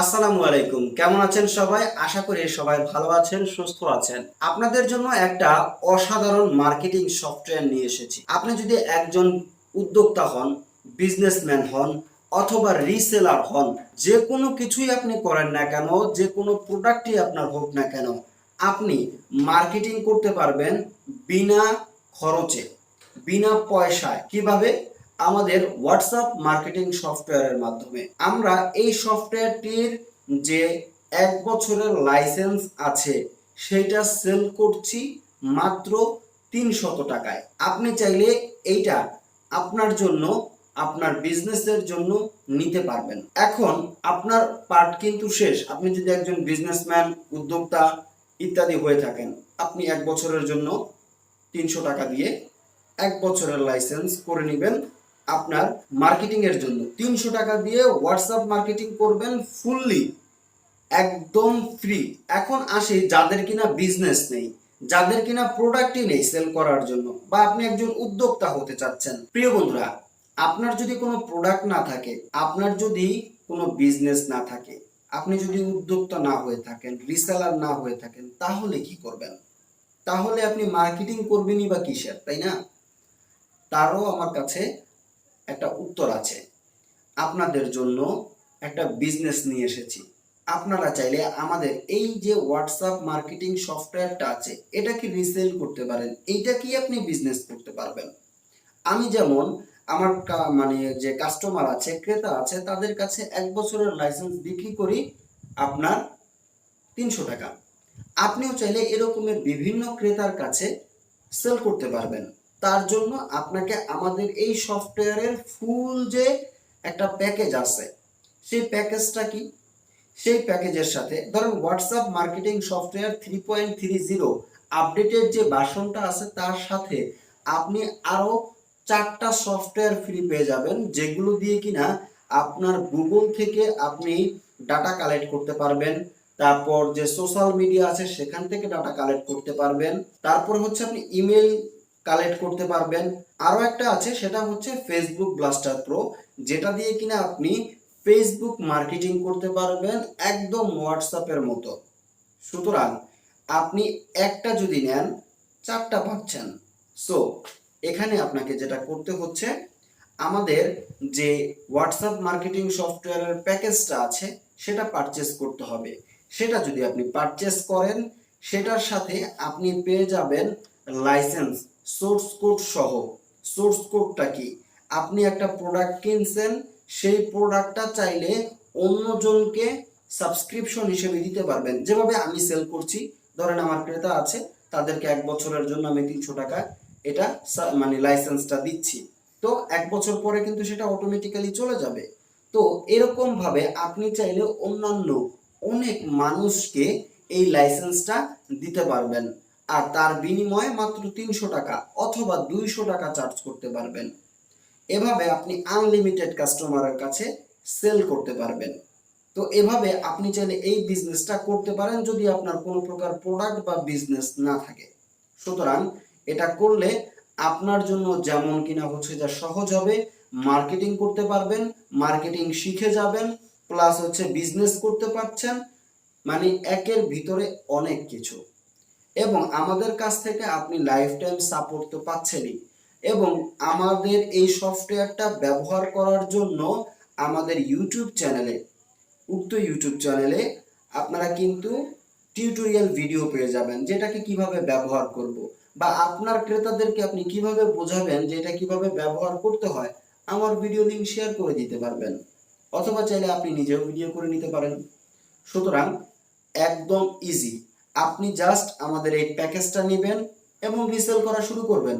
আসসালামু আলাইকুম। কেমন আছেন সবাই? আশা করি সবাই ভালো আছেন, সুস্থ আছেন। আপনাদের জন্য একটা অসাধারণ মার্কেটিং সফটওয়্যার নিয়ে এসেছি। আপনি যদি একজন উদ্যোক্তা হন, বিজনেসম্যান হন, অথবা রিসেলার হন, যে কোনো কিছুই আপনি করেন না কেন, যে কোনো প্রোডাক্টই আপনার হোক না কেন, আপনি মার্কেটিং করতে পারবেন বিনা খরচে, বিনা পয়সায়। কীভাবে? আমাদের হোয়াটসঅ্যাপ মার্কেটিং সফটওয়্যারের মাধ্যমে। আমরা এই সফটওয়্যারটির যে এক বছরের লাইসেন্স আছে সেটা সেল করছি মাত্র তিনশত টাকায়। আপনি চাইলে এইটা আপনার জন্য, আপনার বিজনেসের জন্য নিতে পারবেন। এখন আপনার পার্ট কিন্তু শেষ। আপনি যদি একজন বিজনেসম্যান উদ্যোক্তা ইত্যাদি হয়ে থাকেন, আপনি এক বছরের জন্য তিনশো টাকা দিয়ে এক বছরের লাইসেন্স করে নেবেন। আপনার মার্কেটিং এর জন্য। তিনশো টাকা দিয়ে হোয়াটসঅ্যাপ মার্কেটিং করবেন ফুললি একদম ফ্রি এখন আসে যাদের কিনা বিজনেস নেই, যাদের কিনা প্রোডাক্টই নেই সেল করার জন্য, বা আপনি একজন উদ্যোক্তা হতে চাচ্ছেন। প্রিয় বন্ধুরা, আপনার যদি কোনো প্রোডাক্ট না থাকে, আপনার যদি কোনো বিজনেস না থাকে, আপনি যদি উদ্যোক্তা না হয়ে থাকেন রিসেলার না হয়ে থাকেন, তাহলে কি করবেন? তাহলে আপনি মার্কেটিং করবেনই বা কিসের, তাই না? তারও আমার কাছে একটা উত্তর আছে। আপনাদের জন্য একটা বিজনেস নিয়ে এসেছি। আপনারা চাইলে আমাদের এই যে হোয়াটসঅ্যাপ মার্কেটিং সফটওয়্যারটা আছে, এটা কি রিসেল করতে পারেন? এইটা কি আপনি বিজনেস করতে পারবেন? আমি যেমন আমার মানে যে কাস্টমার আছে, ক্রেতা আছে, তাদের কাছে এক বছরের লাইসেন্স বিক্রি করি আপনার তিনশো টাকা। আপনিও চাইলে এরকমের বিভিন্ন ক্রেতার কাছে সেল করতে পারবেন। তার জন্য আপনাকে আমাদের এই সফটওয়্যারের ফুল যে একটা প্যাকেজ আছে, সেই প্যাকেজটা কি? সেই প্যাকেজের সাথে ধরুন WhatsApp marketing software three point three zero updated যে ভার্সনটা আছে তার সাথে আপনি আরও চারটা সফটওয়্যার ফ্রি পেয়ে যাবেন, যেগুলো দিয়ে কিনা আপনার গুগল থেকে আপনি ডাটা কালেক্ট করতে পারবেন, তারপর যে সোশ্যাল মিডিয়া আছে সেখান থেকে ডাটা কালেক্ট করতে পারবেন, তারপর হচ্ছে আপনি ইমেল কালেক্ট করতে পারবেন। আরও একটা আছে, সেটা হচ্ছে ফেসবুক ব্লাস্টার প্রো যেটা দিয়ে কিনা আপনি ফেসবুক মার্কেটিং করতে পারবেন একদম হোয়াটসঅ্যাপের মতো। সুতরাং আপনি একটা যদি নেন, চারটা পাচ্ছেন। সো এখানে আপনাকে যেটা করতে হচ্ছে, আমাদের যে হোয়াটসঅ্যাপ মার্কেটিং সফটওয়্যারের প্যাকেজটা আছে, সেটা পারচেস করতে হবে। সেটা যদি আপনি পারচেস করেন, সেটার সাথে আপনি পেয়ে যাবেন লাইসেন্স সোর্স কোড সহ, সোর্স কোডটা কি? আপনি একটা প্রোডাক্ট কিনছেন, সেই প্রোডাক্টটা চাইলে অন্যজনকে সাবস্ক্রিপশন হিসেবে দিতে পারবেন। যেভাবে আমি সেল করছি, ধরেন আমার ক্রেতা আছে, তাদেরকে এক বছরের জন্য আমি তিনশো টাকা এটা মানে লাইসেন্সটা দিচ্ছি। তো এক বছর পরে কিন্তু সেটা অটোমেটিক্যালি চলে যাবে। তো এরকম ভাবে আপনি চাইলে অন্যান্য অনেক মানুষকে এই লাইসেন্সটা দিতে পারবেন। আর তার বিনিময়ে মাত্র তিনশো টাকা অথবা দুইশো টাকা চার্জ করতে পারবেন। এভাবে আপনি আনলিমিটেড কাস্টমারের কাছে সেল করতে পারবেন। তো এভাবে আপনি চাইলে এই বিজনেসটা করতে পারেন যদি আপনার কোনো প্রকার প্রোডাক্ট বা বিজনেস না থাকে। সুতরাং এটা করলে আপনার জন্য যেমন কিনা হচ্ছে যা সহজ হবে মার্কেটিং করতে পারবেন মার্কেটিং শিখে যাবেন প্লাস হচ্ছে বিজনেস করতে পারছেন মানে একের ভিতরে অনেক কিছু। এবং আমাদের কাছ থেকে আপনি লাইফ টাইম সাপোর্ট তো পাচ্ছেনই। এবং আমাদের এই সফটওয়্যারটা ব্যবহার করার জন্য আমাদের ইউটিউব চ্যানেলে উক্ত ইউটিউব চ্যানেলে আপনারা কিন্তু টিউটোরিয়াল ভিডিও পেয়ে যাবেন, যেটাকে কীভাবে ব্যবহার করব বা আপনার ক্রেতাদেরকে আপনি কীভাবে বোঝাবেন যে এটা কীভাবে ব্যবহার করতে হয়, আমার ভিডিও লিংক শেয়ার করে দিতে পারবেন। অথবা চাইলে আপনি নিজেও ভিডিও করে নিতে পারেন। সুতরাং, একদম ইজি আপনি জাস্ট আমাদের এই প্যাকেজটা নেবেন এবং রিসেল করা শুরু করবেন।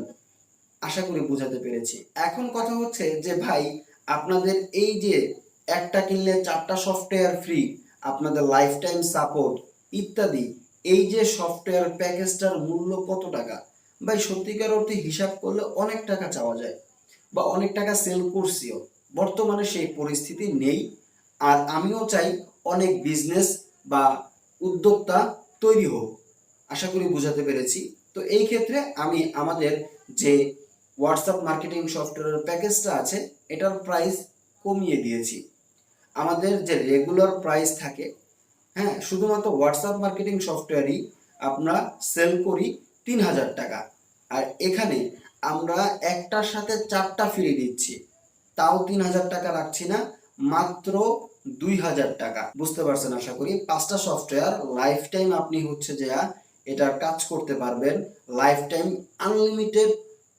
আশা করি বোঝাতে পেরেছি। এখন কথা হচ্ছে যে, ভাই, আপনাদের এই যে একটা কিনলে চারটা সফটওয়্যার ফ্রি আপনাদের লাইফ টাইম সাপোর্ট ইত্যাদি, এই যে সফটওয়্যার প্যাকেজটার মূল্য কত টাকা? ভাই, সত্যিকার অর্থে হিসাব করলে অনেক টাকা চাওয়া যায় বা অনেক টাকা সেল করছিও। বর্তমানে সেই পরিস্থিতি নেই। আর আমিও চাই অনেক বিজনেস বা উদ্যোক্তা তৈরি হোক। আশা করি বোঝাতে পেরেছি। তো এই ক্ষেত্রে আমি আমাদের যে হোয়াটসঅ্যাপ মার্কেটিং সফটওয়্যারের প্যাকেজটা আছে, এটার প্রাইস কমিয়ে দিয়েছি। আমাদের যে রেগুলার প্রাইস থাকে হ্যাঁ শুধুমাত্র হোয়াটসঅ্যাপ মার্কেটিং সফটওয়্যারই আমরা সেল করি তিন হাজার টাকা। আর এখানে আমরা একটার সাথে চারটা ফ্রি দিচ্ছি। তাও তিন হাজার টাকা রাখছি না, মাত্র দুই হাজার টাকা। বুঝতে পারছেন আশা করি? পাঁচটা সফটওয়্যার লাইফ টাইম আপনি হচ্ছে যে এটার কাজ করতে পারবেন। লাইফ টাইম আনলিমিটেড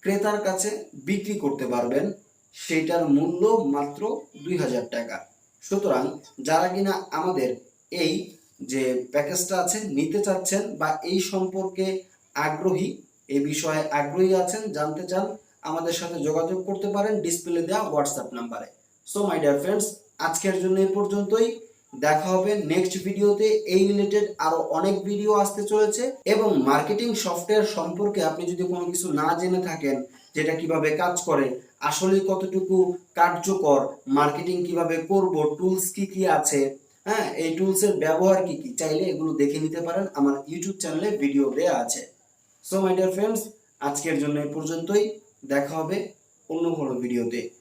ক্রেতার কাছে বিক্রি করতে পারবেন। সেটার মূল্য মাত্র দুই হাজার টাকা। সুতরাং যারা কিনা আমাদের এই যে প্যাকেজটা আছে, নিতে চাচ্ছেন বা এই সম্পর্কে আগ্রহী এই বিষয়ে আগ্রহী আছেন, জানতে চান, আমাদের সাথে যোগাযোগ করতে পারেন। ডিসপ্লে দেওয়া হোয়াটসঅ্যাপ নাম্বারে সো মাই ডিয়ার ফ্রেন্ডস আজকের জন্য এই পর্যন্তই। দেখা হবে নেক্সট ভিডিওতে এই রিলেটেড আরও অনেক ভিডিও আসতে চলেছে এবং মার্কেটিং সফটওয়্যার সম্পর্কে আপনি যদি কোনো কিছু না জেনে থাকেন, যেটা কীভাবে কাজ করে, আসলে কতটুকু কার্যকর মার্কেটিং কীভাবে করব টুলস কি কি আছে হ্যাঁ এই টুলস এর ব্যবহার কি কি, চাইলে এগুলো দেখে নিতে পারেন। আমার ইউটিউব চ্যানেলে ভিডিও দেওয়া আছে। সো মাই ডিয়ার ফ্রেন্ডস আজকের জন্য এই পর্যন্তই। দেখা হবে অন্য কোনো ভিডিওতে